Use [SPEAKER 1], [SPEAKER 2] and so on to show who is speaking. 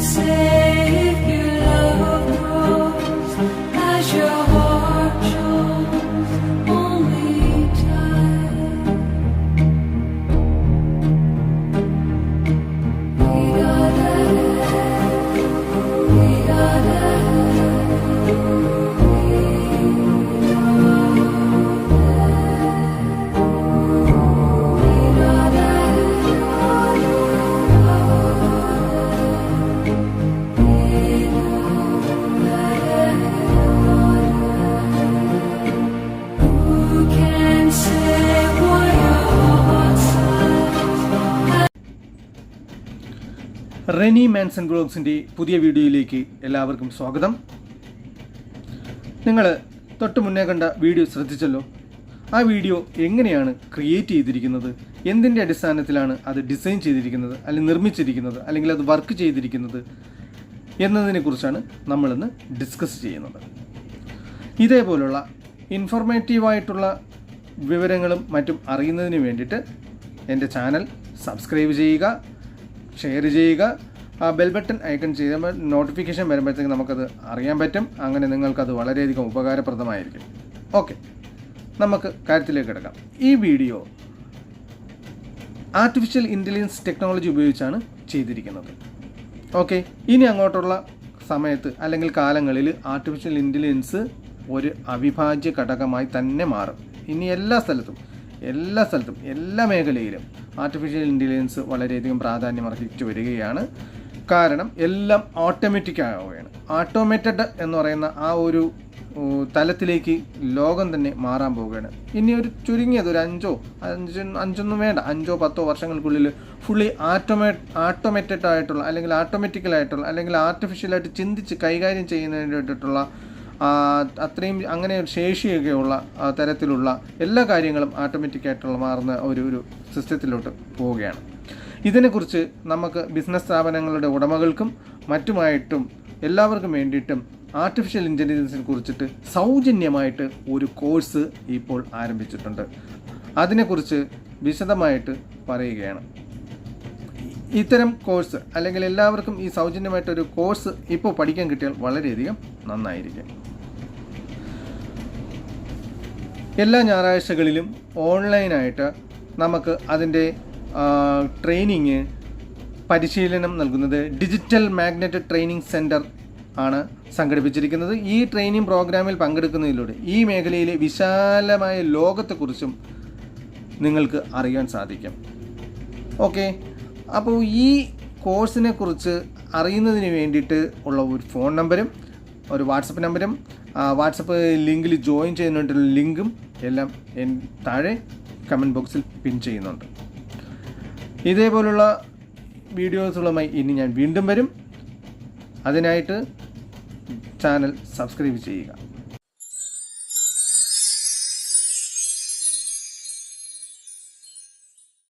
[SPEAKER 1] say
[SPEAKER 2] Reni Manson ബ്ലോഗ്സിന്റെ പുതിയ വീഡിയോയിലേക്ക് എല്ലാവർക്കും സ്വാഗതം. നിങ്ങൾ തൊട്ട് മുന്നേ കണ്ട വീഡിയോ ശ്രദ്ധിച്ചല്ലോ? ആ വീഡിയോ എങ്ങനെയാണ് ക്രിയേറ്റ് ചെയ്തിരിക്കുന്നത്? എന്തിന്റെ അടിസ്ഥാനത്തിലാണ് അത് ഡിസൈൻ ചെയ്തിരിക്കുന്നത്? അല്ലെങ്കിൽ നിർമ്മിച്ചിരിക്കുന്നത്? അല്ലെങ്കിൽ അത് വർക്ക് ചെയ്തിരിക്കുന്നത്? എന്നതിനെക്കുറിച്ചാണ് നമ്മളിന്ന് ഡിസ്കസ് ചെയ്യുന്നത്. ഇതേപോലുള്ള ഇൻഫോർമേറ്റീവായിട്ടുള്ള വിവരങ്ങളും മറ്റും അറിയുന്നതിന് വേണ്ടിയിട്ട് എന്റെ ചാനൽ സബ്സ്ക്രൈബ് ചെയ്യുക. ഷെയർ ചെയ്യുക. ബെൽ ബട്ടൺ ഐക്കൺ ചെയ്യുമ്പോൾ നോട്ടിഫിക്കേഷൻ വരുമ്പോഴത്തേക്ക് നമുക്കത് അറിയാൻ പറ്റും. അങ്ങനെ നിങ്ങൾക്കത് വളരെയധികം ഉപകാരപ്രദമായിരിക്കും. ഓക്കെ നമുക്ക് കാര്യത്തിലേക്ക് കിടക്കാം. ഈ വീഡിയോ ആർട്ടിഫിഷ്യൽ ഇന്റലിജൻസ് ടെക്നോളജി ഉപയോഗിച്ചാണ് ചെയ്തിരിക്കുന്നത്. ഓക്കെ ഇനി അങ്ങോട്ടുള്ള സമയത്ത് അല്ലെങ്കിൽ കാലങ്ങളിൽ ആർട്ടിഫിഷ്യൽ ഇന്റലിജൻസ് ഒരു അവിഭാജ്യ ഘടകമായി തന്നെ മാറും. ഇനി എല്ലാ സ്ഥലത്തും എല്ലാ സ്ഥലത്തും എല്ലാ മേഖലയിലും ആർട്ടിഫിഷ്യൽ ഇന്റലിജൻസ് വളരെയധികം പ്രാധാന്യം അർഹിച്ചു വരികയാണ്. കാരണം എല്ലാം ഓട്ടോമാറ്റിക് ആവുകയാണ്. ഓട്ടോമേറ്റഡ് എന്ന് പറയുന്ന ആ ഒരു തലത്തിലേക്ക് ലോകം തന്നെ മാറാൻ പോവുകയാണ്. ഇനി ഒരു ചുരുങ്ങിയത് ഒരു അഞ്ചോ അഞ്ച് അഞ്ചൊന്നും വേണ്ട അഞ്ചോ പത്തോ വർഷങ്ങൾക്കുള്ളിൽ ഫുള്ളി ആട്ടോമേ ആട്ടോമേറ്റഡ് ആയിട്ടുള്ള അല്ലെങ്കിൽ ആട്ടോമാറ്റിക്കലായിട്ടുള്ള അല്ലെങ്കിൽ ആർട്ടിഫിഷ്യലായിട്ട് ചിന്തിച്ച് കൈകാര്യം ചെയ്യുന്നതിന് വേണ്ടിയിട്ടുള്ള ആ, അത്രയും അങ്ങനെ ശേഷിയൊക്കെയുള്ള തരത്തിലുള്ള എല്ലാ കാര്യങ്ങളും ആയിട്ടുള്ള മാറുന്ന ഒരു ഒരു സിസ്റ്റത്തിലോട്ട് പോവുകയാണ്. ഇതിനെക്കുറിച്ച് നമുക്ക് ബിസിനസ് സ്ഥാപനങ്ങളുടെ ഉടമകൾക്കും മറ്റുമായിട്ടും എല്ലാവർക്കും വേണ്ടിയിട്ടും ആർട്ടിഫിഷ്യൽ ഇന്റലിജൻസിനെ കുറിച്ചിട്ട് സൗജന്യമായിട്ട് ഒരു കോഴ്സ് ഇപ്പോൾ ആരംഭിച്ചിട്ടുണ്ട്. അതിനെക്കുറിച്ച് വിശദമായിട്ട് പറയുകയാണ്. ഇത്തരം കോഴ്സ് അല്ലെങ്കിൽ എല്ലാവർക്കും ഈ സൗജന്യമായിട്ടൊരു കോഴ്സ് ഇപ്പോൾ പഠിക്കാൻ കിട്ടിയാൽ വളരെയധികം നന്നായിരിക്കും. എല്ലാ ഞായറാഴ്ചകളിലും ഓൺലൈനായിട്ട് നമുക്ക് അതിന്റെ ട്രെയിനിങ് പരിശീലനം നൽകുന്നത് ഡിജിറ്റൽ മാഗ്നറ്റ് ട്രെയിനിങ് സെന്റർ ആണ് സംഘടിപ്പിച്ചിരിക്കുന്നത്. ഈ ട്രെയിനിങ് പ്രോഗ്രാമിൽ പങ്കെടുക്കുന്നതിലൂടെ ഈ മേഖലയിലെ വിശാലമായ ലോകത്തെക്കുറിച്ചും നിങ്ങൾക്ക് അറിയാൻ സാധിക്കും. ഓക്കെ. അപ്പോൾ ഈ കോഴ്സിനെ കുറിച്ച് അറിയുന്നതിന് വേണ്ടിയിട്ട് ഉള്ള ഒരു ഫോൺ നമ്പരും ഒരു വാട്സപ്പ് നമ്പരും വാട്സപ്പ് ലിങ്കിൽ ജോയിൻ ചെയ്യുന്നതിനുള്ള ലിങ്കും എല്ലാം താഴെ കമന്റ് ബോക്സിൽ പിൻ ചെയ്യുന്നുണ്ട്. ഇതേപോലുള്ള വീഡിയോസുകളുമായി ഇനി ഞാൻ വീണ്ടും വരും. അതിനായിട്ട് ചാനൽ സബ്സ്ക്രൈബ് ചെയ്യുക.